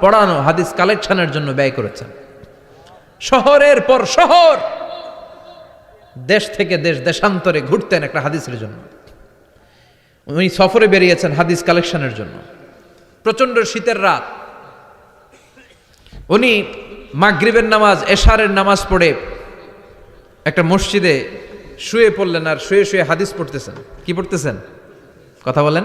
পড়ানো, হাদিস কালেকশনের জন্য ব্যয় করেছেন। শহরের পর শহর, দেশ থেকে দেশ দেশান্তরে ঘুরতেন একটা হাদিসের জন্য। উনি সফরে বেরিয়েছেন হাদিস কালেকশনের জন্য। প্রচণ্ড শীতের রাত। উনি মাগরিবের নামাজ, এশারের নামাজ পড়ে একটা মসজিদে শুয়ে পড়লেন আর শুয়ে শুয়ে হাদিস পড়তেছেন। কি পড়তেছেন? কথা বলেন।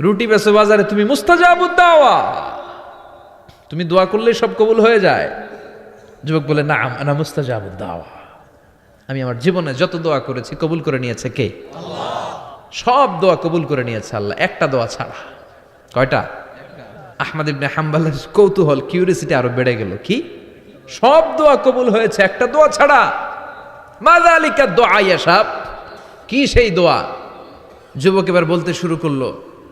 রুটি বেসো বাজারে, তুমি মুস্তাজাবু দাওয়া। তুমি দোয়া করলেই সব কবুল হয়ে যায়। যুবক বলে না না মুস্তাজাবু দাওয়া। আমি আমার জীবনে যত দোয়া করেছি, কবুল করে নিয়েছে কে? সব দোয়া কবুল করে নিয়েছে আল্লাহ, একটা দোয়া ছাড়া। কয়টা? আহমদ ইবনে হাম্বালের কৌতূহল কিউরিসিটি আরও বেড়ে গেল। কি? সব দোয়া কবুল হয়েছে, একটা দোয়া ছাড়া। মাদা আলিকা দোয়া ইয়াসাব কি সেই দোয়া? যুবক এবার বলতে শুরু করল